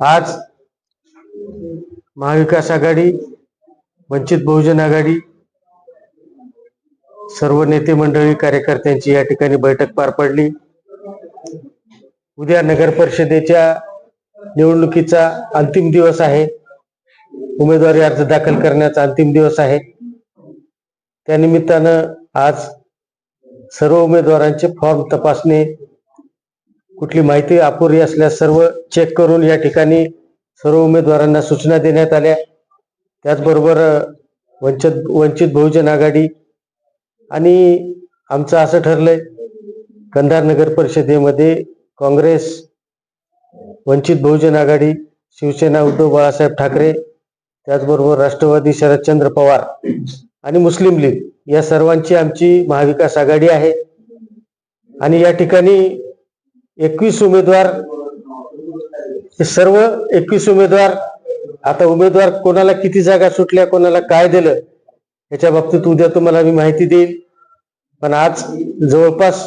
आज महाविकास आघाडी वंचित बहुजन आघाडी सर्व नेते मंडळी कार्यकर्त्यांची या ठिकाणी बैठक पार पडली. उद्या नगर परिषदेच्या निवडणुकीचा अंतिम दिवस आहे. उमेदवारी अर्ज दाखल करण्याचा अंतिम दिवस आहे. त्यानिमित्तानं आज सर्व उमेदवारांचे फॉर्म तपासणे कुठली माहिती अपुरी असल्यास सर्व चेक करून या ठिकाणी सर्व उमेदवारांना सूचना देण्यात आल्या. त्याचबरोबर वंचित वंचित बहुजन आघाडी आणि आमचं असं ठरलंय कंधार नगर परिषदेमध्ये काँग्रेस वंचित बहुजन आघाडी शिवसेना उद्धव बाळासाहेब ठाकरे त्याचबरोबर राष्ट्रवादी शरदचंद्र पवार आणि मुस्लिम लीग या सर्वांची आमची महाविकास आघाडी आहे. आणि या ठिकाणी एकवीस उमेदवार हे सर्व एकवीस उमेदवार आता उमेदवार कोणाला किती जागा सुटल्या कोणाला काय दिलं याच्या बाबतीत उद्या तुम्हाला मी माहिती देईल. पण आज जवळपास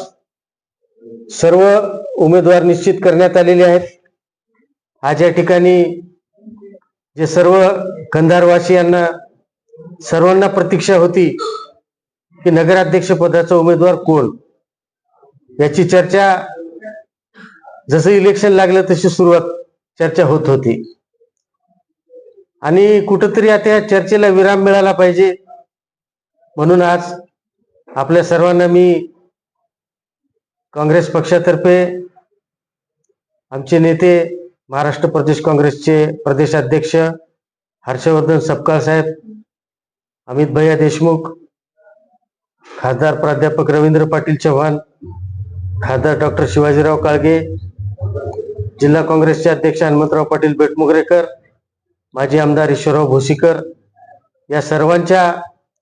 सर्व उमेदवार निश्चित करण्यात आलेले आहेत. आज या ठिकाणी जे सर्व कंधारवासियांना सर्वांना प्रतीक्षा होती की नगराध्यक्ष पदाचा उमेदवार कोण याची चर्चा जसं इलेक्शन लागलं तशी सुरुवात चर्चा होत होती. आणि कुठंतरी आता या चर्चेला विराम मिळाला पाहिजे. म्हणून आज आपल्या सर्वांना मी काँग्रेस पक्षातर्फे आमचे नेते महाराष्ट्र प्रदेश काँग्रेसचे प्रदेशाध्यक्ष हर्षवर्धन सपकाळ साहेब अमित भैया देशमुख खासदार प्राध्यापक रवींद्र पाटील चव्हाण खासदार डॉक्टर शिवाजीराव काळगे जिल्हा काँग्रेसचे अध्यक्ष हनुमंतराव पाटील बेटमुगरेकर माजी आमदार ईश्वरराव भोसीकर या सर्वांच्या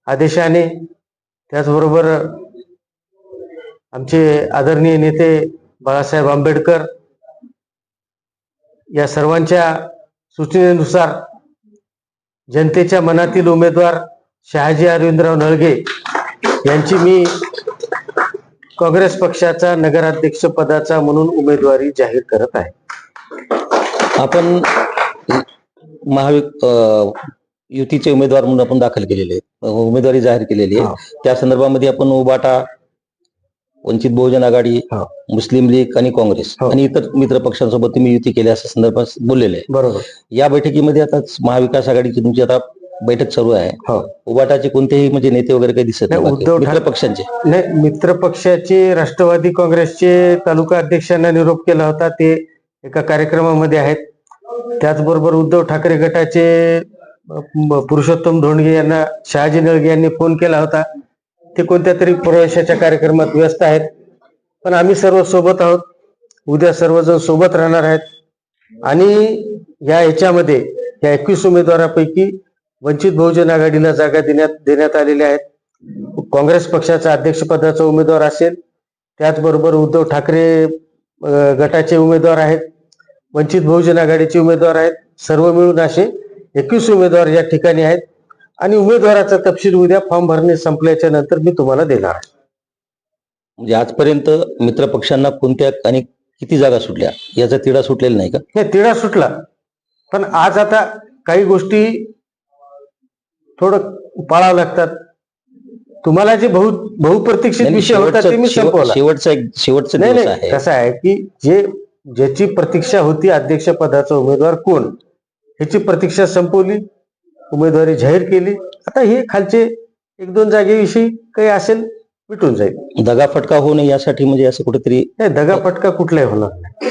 आदेशाने त्याचबरोबर आमचे आदरणीय नेते बाळासाहेब आंबेडकर या सर्वांच्या सूचनेनुसार जनतेच्या मनातील उमेदवार शहाजी अरविंदराव नळगे यांची मी काँग्रेस पक्षाचा नगराध्यक्ष पदाचा म्हणून उमेदवारी जाहीर करत आहे. आपण महावि अ, युतीचे उमेदवार म्हणून आपण दाखल केलेले आहेत उमेदवारी जाहीर केलेली. आहे त्या संदर्भामध्ये आपण उबाटा वंचित बहुजन आघाडी. मुस्लिम लीग आणि काँग्रेस हो. आणि इतर मित्र पक्षांसोबत तुम्ही युती केली असं संदर्भात बोललेले आहे बरोबर या बैठकीमध्ये आता महाविकास आघाडीची तुमची आता बैठक चालू आहे हो उबाटाचे कोणतेही म्हणजे नेते वगैरे काही दिसत नाही. उद्धव ठाकरे- पक्षांचे नाही मित्र पक्षाचे राष्ट्रवादी काँग्रेसचे तालुका अध्यक्षांना निरोप केला होता ते एका कार्यक्रमामध्ये आहेत. त्याचबरोबर उद्धव ठाकरे गटाचे पुरुषोत्तम धोंडगे यांना शहाजी नळगे यांनी फोन केला होता. ते कोणत्या तरी प्रवेशाच्या कार्यक्रमात व्यस्त आहेत. पण आम्ही सर्व सोबत आहोत. उद्या सर्वजण सोबत राहणार आहेत. आणि या ह्याच्यामध्ये या एकवीस उमेदवारापैकी वंचित बहुजन आघाडीला जागा देण्यात देण्यात आलेल्या आहेत. काँग्रेस पक्षाचा अध्यक्षपदाचा उमेदवार असेल. त्याचबरोबर उद्धव ठाकरे गटाचे उमेदवार आहेत. वंचित बहुजन आघाडीचे उमेदवार आहेत. सर्व मिळून असे एकवीस उमेदवार या ठिकाणी आहेत. आणि उमेदवाराचा तपशील उद्या फॉर्म भरणे संपल्याच्या नंतर मी तुम्हाला देणार आहे. म्हणजे आजपर्यंत मित्र पक्षांना कोणत्या आणि किती जागा सुटल्या? याचा तिढा सुटलेला नाही का? नाही तिढा सुटला. पण आज आता काही गोष्टी थोडं पाळावं लागतात. तुम्हाला जे बहु बहुप्रतीक्षित विषय होता ते मी शेवटचा संपवला. शेवटचा एक शेवटचा नाही कसं आहे की जे ज्याची प्रतीक्षा होती अध्यक्ष पदाचा उमेदवार कोण? ह्याची प्रतीक्षा संपवली उमेदवारी जाहीर केली. आता हे खालचे एक दोन जागेविषयी काही असेल मिटून जाईल. दगा फटका होऊ नये यासाठी म्हणजे असं कुठेतरी नाही दगाफटका कुठलाही होणार नाही.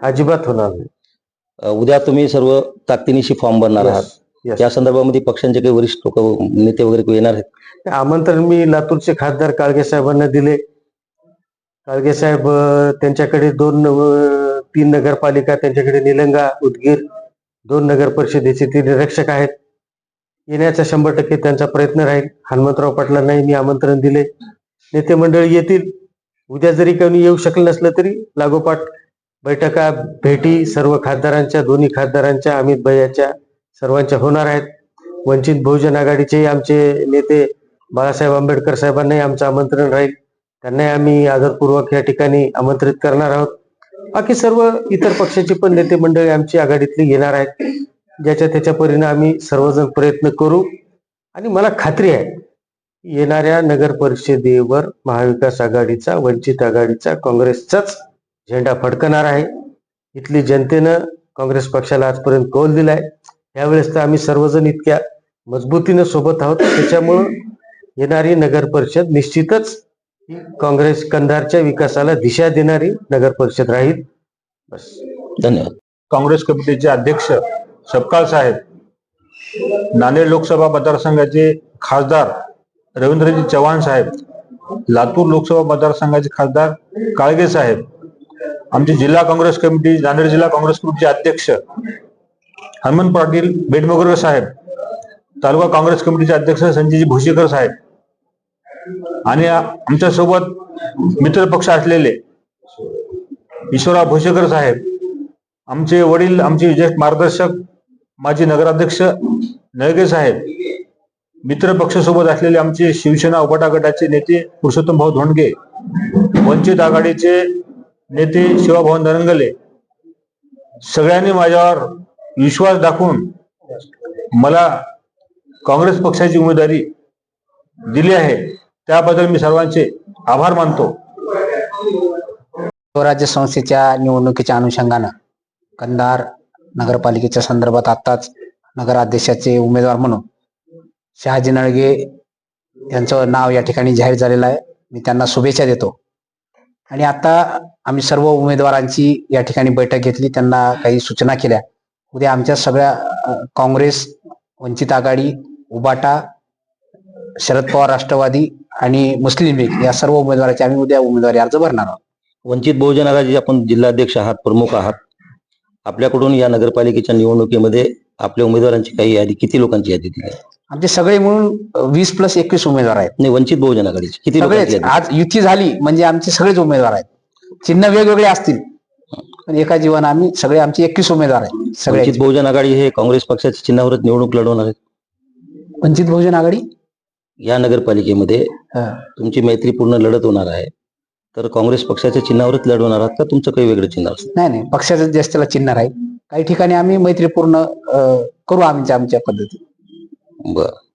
अजिबात होणार नाही. उद्या तुम्ही सर्व ताकदीनिशी फॉर्म भरणार आहात. या संदर्भामध्ये पक्षांचे काही वरिष्ठ लोक नेते वगैरे येणार आहेत? आमंत्रण मी लातूरचे खासदार काळगे साहेबांना दिले. काळगे साहेब त्यांच्याकडे दोन तीन नगरपालिका त्यांच्याकडे निलंगा उदगीर दोन नगर परिषदेचे ते निरीक्षक आहेत. येण्याचा शंभर टक्के त्यांचा प्रयत्न राहील. हनुमंतराव पाटलांनाही मी आमंत्रण दिले. नेते मंडळी येतील. उद्या जरी कोणी येऊ शकलं नसलं तरी लागोपाठ बैठका भेटी सर्व खासदारांच्या दोन्ही खासदारांच्या अमित भैयाच्या सर्वांच्या होणार आहेत. वंचित बहुजन आघाडीचेही आमचे नेते बाळासाहेब आंबेडकर साहेबांनाही आमचं आमंत्रण राहील. त्यांनाही आम्ही आदरपूर्वक या ठिकाणी आमंत्रित करणार आहोत. बाकी सर्व इतर पक्षाचे पण नेते मंडळी आमची आघाडीतली येणार आहेत. ज्याच्या त्याच्या परीने आम्ही सर्वजण प्रयत्न करू. आणि मला खात्री आहे येणाऱ्या नगर परिषदेवर महाविकास आघाडीचा वंचित आघाडीचा काँग्रेसचाच झेंडा फडकणार आहे. इथली जनतेनं काँग्रेस पक्षाला आजपर्यंत कौल दिलाय. यावेळेस तर आम्ही सर्वजण इतक्या मजबूतीनं सोबत आहोत. त्याच्यामुळं येणारी नगर परिषद निश्चितच काँग्रेस कंधारच्या विकासाला दिशा देणारी नगर परिषद राहील. बस. धन्यवाद. काँग्रेस कमिटीचे अध्यक्ष सपकाळ साहेब नांदेड लोकसभा मतदारसंघाचे खासदार रवींद्रजी चव्हाण साहेब लातूर लोकसभा मतदारसंघाचे खासदार काळगे साहेब आमचे जिल्हा काँग्रेस कमिटी नांदेड जिल्हा काँग्रेस कमिटीचे अध्यक्ष हनुमंत पाटील बेटमोगरकर साहेब तालुका काँग्रेस कमिटीचे अध्यक्ष संजयजी भोशीकर साहेब आणि आमच्यासोबत असलेले ईश्वरराव भोसेकर साहेब आमचे वडील आमचे ज्येष्ठ मार्गदर्शक माजी नगराध्यक्ष नळगे साहेब मित्रपक्षासोबत असलेले आमचे शिवसेना उपटा गटाचे नेते पुरुषोत्तम भाऊ धोंडगे वंचित आघाडीचे नेते शिवाभाऊ नरंगले सगळ्यांनी माझ्यावर विश्वास दाखवून मला काँग्रेस पक्षाची उमेदवारी दिली आहे. त्याबद्दल मी सर्वांचे आभार मानतो. स्वराज्य संस्थेच्या निवडणुकीच्या अनुषंगानं कंधार नगरपालिकेच्या संदर्भात आताच नगराध्यक्षाचे उमेदवार म्हणून शहाजी नळगे यांचं नाव या ठिकाणी जाहीर झालेलं आहे. मी त्यांना शुभेच्छा देतो. आणि आता आम्ही सर्व उमेदवारांची या ठिकाणी बैठक घेतली. त्यांना काही सूचना केल्या. उद्या आमच्या सगळ्या काँग्रेस वंचित आघाडी उबाटा शरद पवार राष्ट्रवादी आणि मुस्लिम लीग या सर्व उमेदवाराचे आम्ही उद्या उमेदवारी अर्ज भरणार आहोत. वंचित बहुजन आघाडीचे आपण जिल्हाध्यक्ष आहात प्रमुख आहात. आपल्याकडून या नगरपालिकेच्या निवडणुकीमध्ये आपल्या उमेदवारांची काही यादी किती लोकांची यादी दिली आहे? आमचे सगळे मिळून वीस प्लस एकवीस उमेदवार आहेत. नाही वंचित बहुजन आघाडीची. किती लोकांची सगळेच. यादी? आज युती झाली म्हणजे आमचे सगळेच उमेदवार आहेत. चिन्ह वेगवेगळे असतील. पण एका जीवन आम्ही सगळे आमचे एकवीस उमेदवार आहेत सगळे वंचित बहुजन आघाडी हे काँग्रेस पक्षाच्या चिन्हावरच निवडणूक लढवणार आहेत. वंचित बहुजन आघाडी? या नगरपालिकेमध्ये. तुमची मैत्रीपूर्ण लढत होणार आहे. तर काँग्रेस पक्षाच्या चिन्हावरच लढवणार आहात का? तुमचं काही वेगळं चिन्ह नाही नाही. पक्षाचं जास्त त्याला चिन्ह राहील काही ठिकाणी आम्ही मैत्रीपूर्ण करू आमच्या आमच्या पद्धती. बरं.